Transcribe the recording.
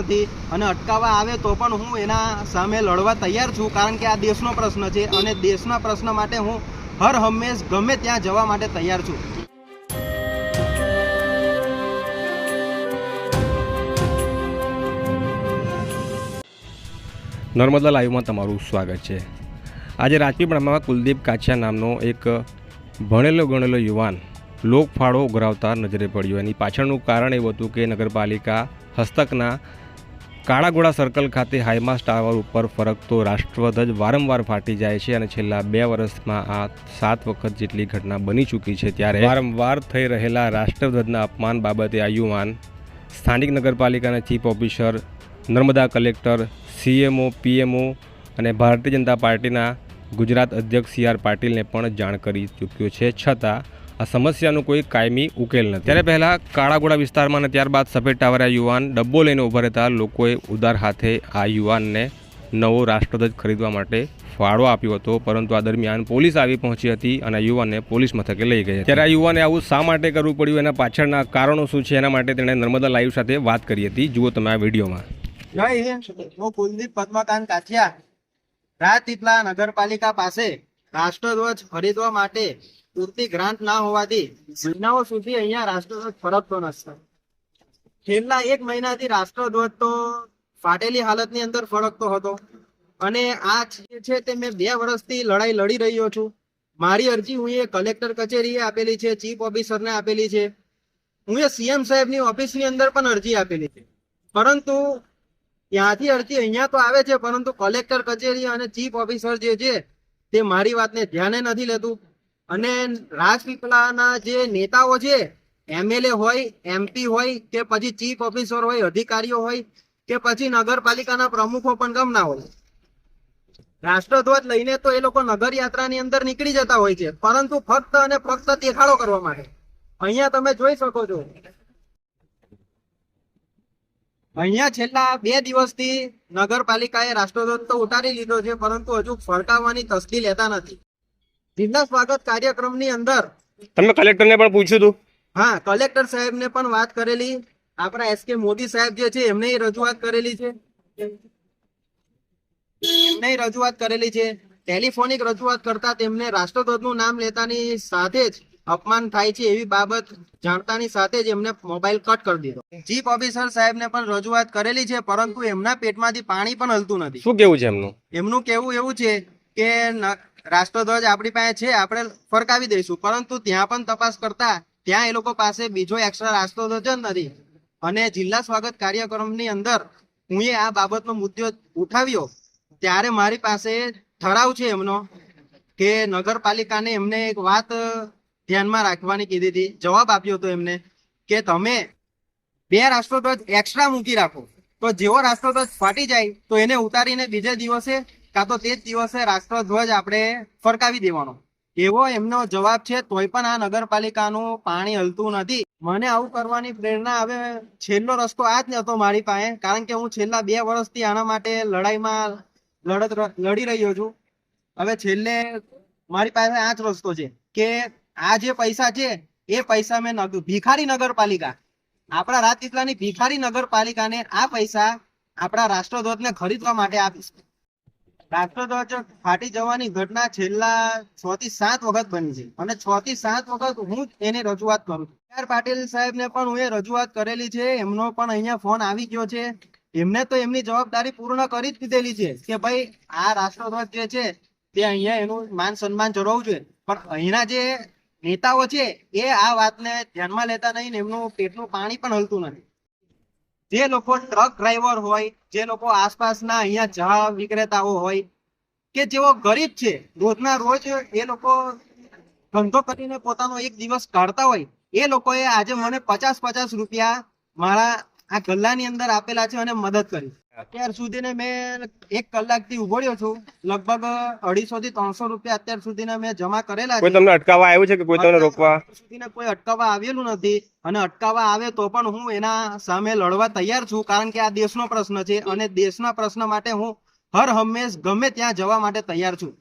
નથી અને અટકાવવા આવે તો પણ હું એના સામે લડવા તૈયાર છું કારણ કે આ દેશનો પ્રશ્ન છે અને દેશના પ્રશ્ન માટે હું હર હંમેશ ગમે ત્યાં જવા માટે તૈયાર છું. નર્મદા લાઈવમાં તમારું સ્વાગત છે. આજે રાજપીપળામાં કુલદીપ કાછિયા નામનો એક ભણેલો ગણેલો યુવાન લોકફાળો ઉઘરાવતા નજરે પડ્યો. એની પાછળનું કારણ એવું હતું કે નગરપાલિકા હસ્તકના કાળાગોળા સર્કલ ખાતે હાઈમાસ્ટ ટાવર ઉપર ફરકતો રાષ્ટ્રધ્વજ વારંવાર ફાટી જાય છે અને છેલ્લા બે વર્ષમાં આ સાત વખત જેટલી ઘટના બની ચૂકી છે ત્યારે વારંવાર થઈ રહેલા રાષ્ટ્રધ્વજના અપમાન બાબતે આ યુવાન સ્થાનિક નગરપાલિકાના chief officer, Narmada collector, CMO, PMO અને ભારતીય જનતા પાર્ટીના ગુજરાત અધ્યક્ષ સી આર પાટીલને પણ જાણ કરી ચૂક્યો છે. છતાં આ સમસ્યાનો કોઈ કાયમી ઉકેલ નથી. ત્યારે પહેલાં કાળાગોડા વિસ્તારમાં અને ત્યારબાદ સફેદ ટાવરે યુવાન ડબ્બો લઈને ઊભા રહેતા લોકોએ ઉદાર હાથે આ યુવાનને નવો રાષ્ટ્રધ્વજ ખરીદવા માટે ફાળો આપ્યો હતો. પરંતુ આ દરમિયાન પોલીસ આવી પહોંચી હતી અને યુવાનને પોલીસ મથકે લઈ ગઈ ત્યારે આ યુવાને આવું શા માટે કરવું પડ્યું? એના પાછળના કારણો શું છે? એના માટે તેણે નર્મદા લાઈવ સાથે વાત કરી હતી. જુઓ તમે આ વિડીયોમાં. હું કુલદીપ પદ્મકાંત કાછિયા રાજપીપળા નગરપાલિકા પાસે રાષ્ટ્રધ્વજ ખરીદવા માટે પૂરતી ગ્રાન્ટ ના હોવાથી મહિનાઓ સુધી અહીંયા રાષ્ટ્રધ્વજ ફરકતો નથી. છેલ્લા એક મહિનાથી રાષ્ટ્રધ્વજ તો ફાટેલી હાલતની અંદર ફરકતો હતો. અને આ છે તે મેં બે વર્ષથી લડાઈ લડી રહ્યો છું. મારી અરજી હું એ કલેક્ટર કચેરીએ આપેલી છે, ચીફ ઓફિસરને આપેલી છે. હું એ સીએમ સાહેબની ઓફિસની અંદર પણ અરજી આપેલી છે. પરંતુ ત્યાંથી અરજી અહીંયા તો આવે છે, પરંતુ કલેક્ટર કચેરી અને ચીફ ઓફિસર જે છે તે મારી વાતને ધ્યાને નથી લેતું. અને રાજપીપળાના જે નેતાઓ છે એમએલએ હોય એમપી હોય, કે પછી ચીફ ઓફિસર હોય, અધિકારીઓ હોય, કે પછી નગરપાલિકાના પ્રમુખો પણ ગમના હોય. રાષ્ટ્રધ્વજ લઈને તો એ લોકો નગર યાત્રાની અંદર નીકળી જતા હોય છે, પરંતુ ફક્ત અને ફક્ત દેખાડો કરવા માટે. અહીંયા તમે જોઈ શકો છો. અહીંયા છેલ્લા બે દિવસથી નગરપાલિકાએ રાષ્ટ્રધ્વજ તો ઉતારી લીધો છે, પરંતુ હજુ ફરકાવવાની તસ્દી લેતા નથી. જિલ્લા સ્વાગત કાર્યક્રમની અંદર તમે કલેક્ટરને પણ પૂછ્યું હતું હા કલેક્ટર સાહેબને પણ વાત કરેલી. આપણા એસ કે મોદી સાહેબ જે છે એમને રજૂઆત કરેલી છે. એમને રજૂઆત કરેલી છે. ટેલિફોનિક રજૂઆત કરતા તેમને રાષ્ટ્રધ્વજનું નામ લેતાની સાથે જ અપમાન થાય છે એવી બાબત જાણતાની સાથે જ એમને મોબાઈલ કટ કરી દીધો. ચીફ ઓફિસર સાહેબને પણ રજૂઆત કરેલી છે પરંતુ એમના પેટમાંથી પાણી પણ હલતું નથી. શું કેવું છે એમનું? એમનું કેવું એવું છે કે રાષ્ટ્રધ્વજ આપણી પાસે છે, આપણે ફરકાવી દઈશું. પરંતુ ત્યાં પણ તપાસ કરતા ત્યાં એ લોકો પાસે બીજો એક્સ્ટ્રા રાષ્ટ્રધ્વજ જ નથી. અને જિલ્લા સ્વાગત કાર્યક્રમની અંદર હું એ આ બાબતનો મુદ્દો ઉઠાવ્યો. ત્યારે મારી પાસે ઠરાવ છે એમનો કે નગરપાલિકાને એમને એક વાત ધ્યાનમાં રાખવાની કીધી હતી. જવાબ આપ્યો હતો એમને કે તમે બે રાષ્ટ્રધ્વજ એક્સ્ટ્રા મૂકી રાખો. તો જેવો રાષ્ટ્રધ્વજ ફાટી જાય, તો એને ઉતારીને બીજા દિવસે કાં તો તે જ દિવસે રાષ્ટ્રધ્વજ આપણે ફરકાવી દેવાનો. એવો એમનો જવાબ છે, તોય પણ આ નગરપાલિકાનું પાણી હલતું નથી. મને આવું કરવાની પ્રેરણા હવે છેલ્લો રસ્તો આ જ હતો મારી પાસે, કારણ કે હું છેલ્લા બે વર્ષથી આના માટે લડાઈમાં લડત લડી રહ્યો છું. હવે છેલ્લે મારી પાસે આ જ રસ્તો છે કે આ જે પૈસા છે, એ પૈસા મેં ભિખારી નગરપાલિકા, આપણા રાજપીપળાની ભિખારી નગરપાલિકાને આ પૈસા આપણા રાષ્ટ્રધ્વજને ખરીદવા માટે આપીશ. રાષ્ટ્રધ્વજ ફાટી જવાની ઘટના છેલ્લા છ થી સાત વખત બની છે. અને છ થી સાત વખત હું એની રજૂઆત કરું છું. આર પાટીલ સાહેબને પણ હું એ રજૂઆત કરેલી છે. એમનો પણ અહીંયા ફોન આવી ગયો છે. એમને તો એમની જવાબદારી પૂર્ણ કરી જ દીધેલી છે કે ભાઈ, આ રાષ્ટ્રધ્વજ જે છે, તે અહીંયા એનું માન સન્માન જળવવું જોઈએ. પણ અહીંના જે નેતાઓ છે, એ આ વાતને ધ્યાનમાં લેતા નહીં ને એમનું પેટનું પાણી પણ હલતું નથી. જે લોકો ટ્રક ડ્રાઈવર હોય, જે લોકો આસપાસના અહીંયા ચા વિક્રેતાઓ હોય, કે જેઓ ગરીબ છે, રોજના રોજ એ લોકો ધંધો કરીને પોતાનો એક દિવસ કાઢતા હોય, એ લોકોએ આજે મને પચાસ પચાસ રૂપિયા મારા આ ગલ્લાની અંદર આપેલા છે અને મદદ કરી. અત્યાર સુધીને મેં એક કલાકથી ઊભો રહ્યો છું. લગભગ અઢીસો થી ત્રણસો રૂપિયા અત્યાર સુધીના મેં જમા કરેલા કોઈ તમને અટકાવવા આવ્યું છે કે કોઈ તમને રોકવા? સુધીને કોઈ અટકાવવા આવેલું નથી. અને અટકાવવા આવે તો પણ હું એના સામે લડવા તૈયાર છું કારણ કે આ દેશનો પ્રશ્ન છે. અને દેશના પ્રશ્ન માટે હું હર હંમેશ ગમે ત્યાં જવા માટે તૈયાર છું.